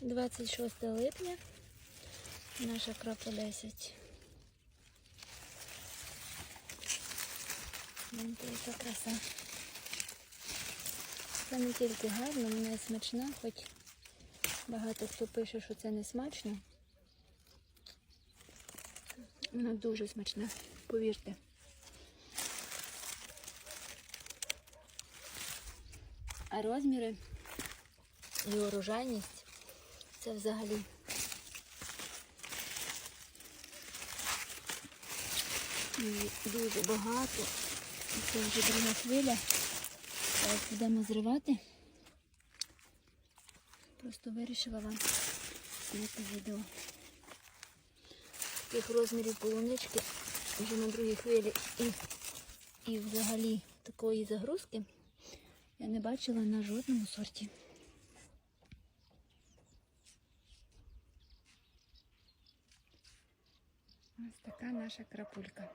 26 липня. Наша крапа 10. Вон то краса. Це не тільки гарно, вона і смачна, хоч багато хто пише, що це не смачно. Вона дуже смачна, повірте. А розміри і урожайність це взагалі. І дуже багато. Це вже друга хвиля. Зараз будемо зривати. Просто вирішила вам зняти відео. Таких розмірів полунички вже на другій хвилі і, і взагалі такої загрузки я не бачила на жодному сорті. Ось така наша крапулька.